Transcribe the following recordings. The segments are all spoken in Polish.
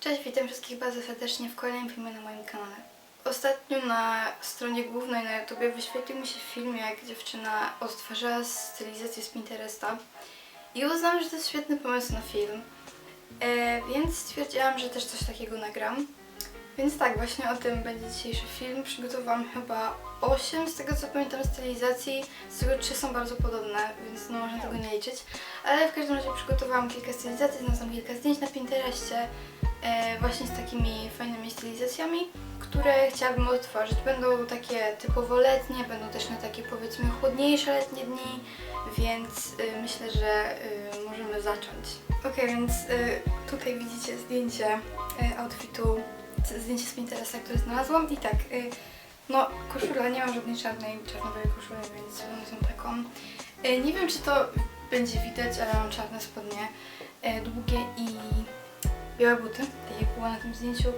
Cześć, witam wszystkich bardzo serdecznie w kolejnym filmie na moim kanale. Ostatnio na stronie głównej na YouTubie wyświetlił mi się film, jak dziewczyna odtwarzała stylizację z Pinteresta i uznałam, że to jest świetny pomysł na film, e, więc stwierdziłam, że też coś takiego nagram. Więc tak, właśnie o tym będzie dzisiejszy film. Przygotowałam chyba 8 z tego co pamiętam stylizacji, z tego 3 są bardzo podobne, więc no można tego nie liczyć. Ale w każdym razie przygotowałam kilka stylizacji, znalazłam kilka zdjęć na Pinterestie właśnie z takimi fajnymi stylizacjami, które chciałabym odtworzyć. Będą takie typowo letnie, będą też na takie powiedzmy chłodniejsze letnie dni, więc y, myślę, że y, możemy zacząć. Ok, więc y, tutaj widzicie zdjęcie outfitu, zdjęcie z Pinteresta, które znalazłam i tak, no koszula, nie mam żadnej czarnej, czarnowej koszuli, więc mam taką. Nie wiem, czy to będzie widać, ale mam czarne spodnie, długie i białe buty, tak jak było na tym zdjęciu.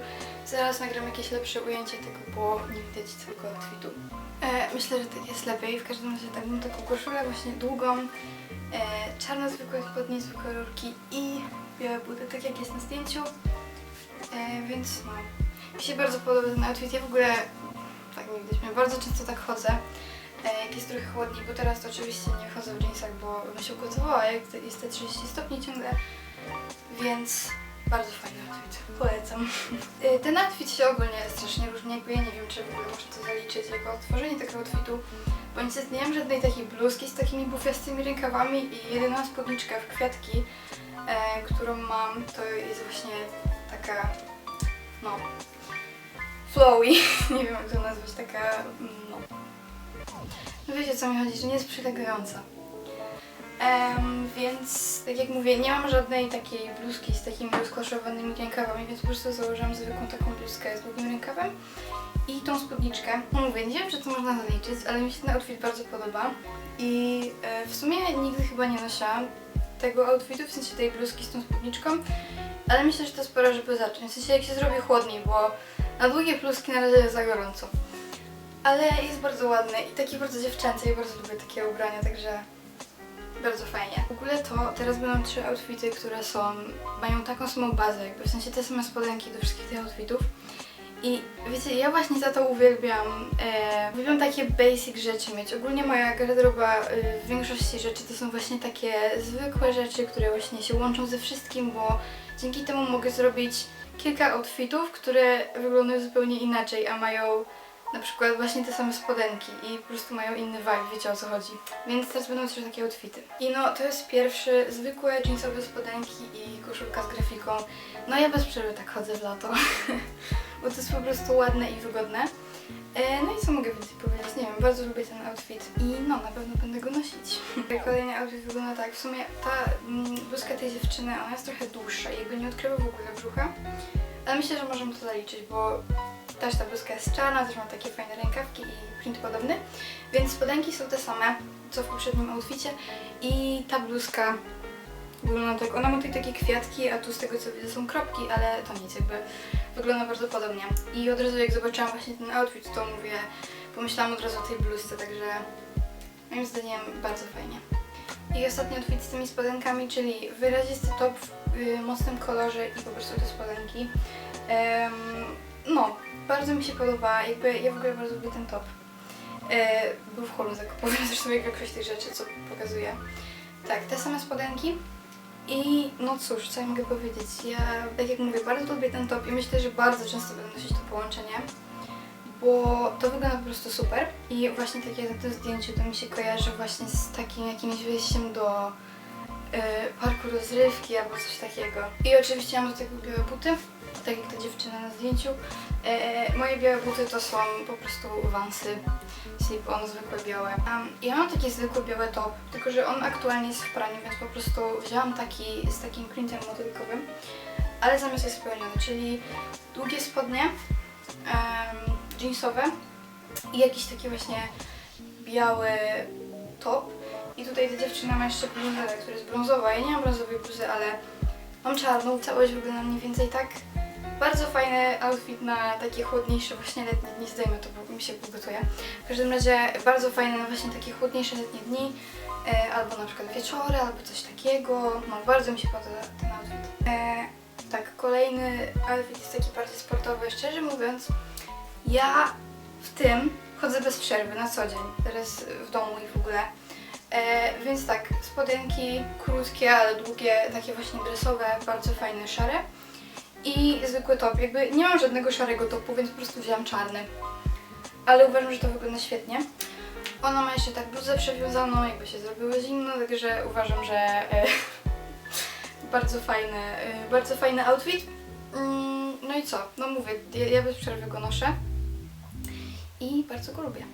Zaraz nagram jakieś lepsze ujęcie tego, bo nie widać całego outfitu. E, myślę, że tak jest lepiej. W każdym razie tak mam taką koszulę właśnie długą, e, czarne zwykłe spodnie, zwykłe rurki i białe buty, tak jak jest na zdjęciu. E, więc no, mi się bardzo podoba ten outfit. Ja w ogóle, tak nie widać mnie, bardzo często tak chodzę. E, jak jest trochę chłodniej, bo teraz to oczywiście nie chodzę w jeansach, bo bym się ugotowała, jak jest te 30 stopni ciągle, więc bardzo fajny outfit. Polecam. Y, Ten outfit się ogólnie strasznie różni, jakby ja nie wiem, czy w ogóle można to zaliczyć jako odtworzenie takiego outfitu, bo nie mam żadnej takiej bluzki z takimi bufiastymi rękawami i jedyna spódniczka w kwiatki, e, którą mam, to jest właśnie taka, no, flowy, nie wiem jak to nazwać, taka, no, no wiecie co mi chodzi, że nie jest przylegająca. Więc, tak jak mówię, nie mam żadnej takiej bluzki z takimi rozkoszowanymi rękawami, więc po prostu założyłam zwykłą taką bluzkę z długim rękawem i tą spódniczkę. Mówię, nie wiem, czy to można zaliczyć, ale mi się ten outfit bardzo podoba i e, w sumie nigdy chyba nie nosiłam tego outfitu, w sensie tej bluzki z tą spódniczką, ale myślę, że to jest pora, żeby zacząć. W sensie jak się zrobi chłodniej, bo na długie bluzki na razie jest za gorąco. Ale jest bardzo ładny i taki bardzo dziewczęcy, ja bardzo lubię takie ubrania, także bardzo fajnie. W ogóle to teraz będą trzy outfity, które są, mają taką samą bazę, jakby w sensie te same spodenki do wszystkich tych outfitów. I wiecie, ja właśnie za to uwielbiam, e, uwielbiam takie basic rzeczy mieć. Ogólnie moja garderoba e, w większości rzeczy to są właśnie takie zwykłe rzeczy, które właśnie się łączą ze wszystkim, bo dzięki temu mogę zrobić kilka outfitów, które wyglądają zupełnie inaczej, a mają na przykład właśnie te same spodenki i po prostu mają inny vibe, wiecie o co chodzi. Więc teraz będą trzy takie outfity. I no, to jest pierwszy, zwykłe jeansowe spodenki i koszulka z grafiką. No ja bez przerwy tak chodzę w lato, bo to jest po prostu ładne i wygodne. E, No i co mogę więcej powiedzieć? Nie wiem, bardzo lubię ten outfit i no, na pewno będę go nosić. Kolejny outfit wygląda tak, w sumie ta mm, bluzka tej dziewczyny, ona jest trochę dłuższa i jakby nie odkrywa w ogóle brzucha. Ale myślę, że możemy to zaliczyć, bo też ta bluzka jest czarna, też ma takie fajne rękawki i print podobny. Więc spodenki są te same, co w poprzednim outficie. I ta bluzka wygląda tak, ona ma tutaj takie kwiatki, a tu z tego co widzę są kropki, ale to nic, jakby wygląda bardzo podobnie. I od razu jak zobaczyłam właśnie ten outfit, to mówię, pomyślałam od razu o tej bluzce, także moim zdaniem bardzo fajnie. I ostatni outfit z tymi spodenkami, czyli wyrazisty top w y, mocnym kolorze i po prostu te spodenki. Em, no, bardzo mi się podoba, jakby ja w ogóle bardzo lubię ten top. E, był w holu zakupowym, zresztą jak większość tych rzeczy, co pokazuję. Tak, te same spodenki. I no cóż, co ja mogę powiedzieć? Ja, tak jak mówię, bardzo lubię ten top i myślę, że bardzo często będę nosić to połączenie, bo to wygląda po prostu super. I właśnie tak jak na tym zdjęciu, to mi się kojarzy właśnie z takim jakimś wyjściem do y, parku rozrywki albo coś takiego. I oczywiście mam do tego białe buty, tak jak ta dziewczyna na zdjęciu. E, moje białe buty to są po prostu wansy, slip-on, zwykłe białe. Um, ja mam taki zwykły biały top, tylko że on aktualnie jest w praniu, więc po prostu wzięłam taki z takim printem motylkowym, ale zamiast jest spełniony, czyli długie spodnie, um, jeansowe i jakiś taki właśnie biały top. I tutaj ta dziewczyna ma jeszcze bluzę, która jest brązowa. Ja nie mam brązowej bluzy, ale mam czarną. Całość wygląda mniej więcej tak. Bardzo fajny outfit na takie chłodniejsze właśnie letnie dni. Zdejmę to, bo mi się pogotuje. W każdym razie bardzo fajny na właśnie takie chłodniejsze letnie dni. E, albo na przykład wieczory, albo coś takiego. No bardzo mi się podoba ten outfit. E, tak, kolejny outfit jest taki bardziej sportowy. Szczerze mówiąc, ja w tym chodzę bez przerwy na co dzień, teraz w domu i w ogóle. E, więc tak, spodenki krótkie, ale długie, takie właśnie dresowe, bardzo fajne, szare. I zwykły top. Jakby nie mam żadnego szarego topu, więc po prostu wziąłam czarny. Ale uważam, że to wygląda świetnie. Ona ma jeszcze tak bluzę przewiązaną, jakby się zrobiło zimno, także uważam, że e, bardzo fajny, e, bardzo fajny outfit. Mm, no i co? No mówię, ja, ja bez przerwy go noszę i bardzo go lubię.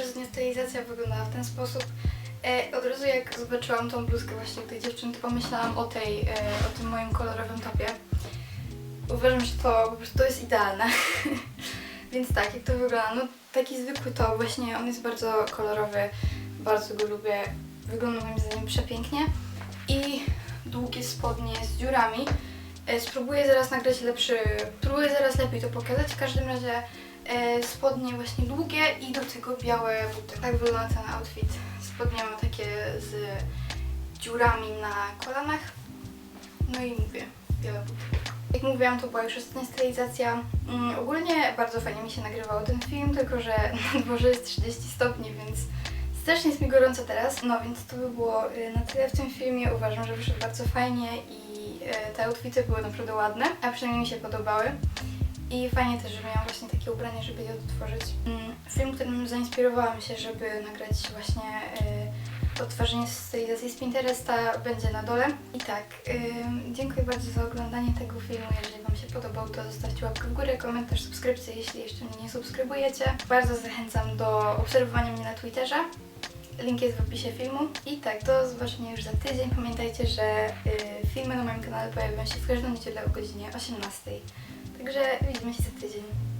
Ostatnia stylizacja wyglądała w ten sposób. E, od razu jak zobaczyłam tą bluzkę właśnie u tej dziewczyny, to pomyślałam o tej, e, o tym moim kolorowym topie. Uważam, że to po prostu to jest idealne. Więc tak, jak to wygląda? No taki zwykły top, właśnie on jest bardzo kolorowy, bardzo go lubię. Wygląda moim zdaniem przepięknie. I długie spodnie z dziurami. E, Spróbuję zaraz nagrać lepszy, spróbuję zaraz lepiej to pokazać. W każdym razie e, spodnie właśnie długie i do tego białe buty. Tak wygląda ten outfit. Spodnie ma takie z dziurami na kolanach. No i mówię, białe buty. Jak mówiłam, to była już ostatnia stylizacja. Mm, ogólnie bardzo fajnie mi się nagrywał ten film, tylko że na dworze jest 30 stopni, więc strasznie jest mi gorąco teraz. No więc to by było y, na tyle w tym filmie. Uważam, że wyszedł bardzo fajnie i y, te outfity były naprawdę ładne, a przynajmniej mi się podobały. I fajnie też, że miałam właśnie takie ubranie, żeby je odtworzyć. Mm, Film, którym zainspirowałam się, żeby nagrać właśnie odtwarzanie stylizacji z Pinteresta będzie na dole. I tak, ym, dziękuję bardzo za oglądanie tego filmu. Jeżeli Wam się podobał, to zostawcie łapkę w górę, komentarz, subskrypcję, jeśli jeszcze mnie nie subskrybujecie. Bardzo zachęcam do obserwowania mnie na Twitterze. Link jest w opisie filmu. I tak, do zobaczenia już za tydzień. Pamiętajcie, że y, filmy na moim kanale pojawią się w każdą niedzielę o godzinie 18. Także widzimy się za tydzień.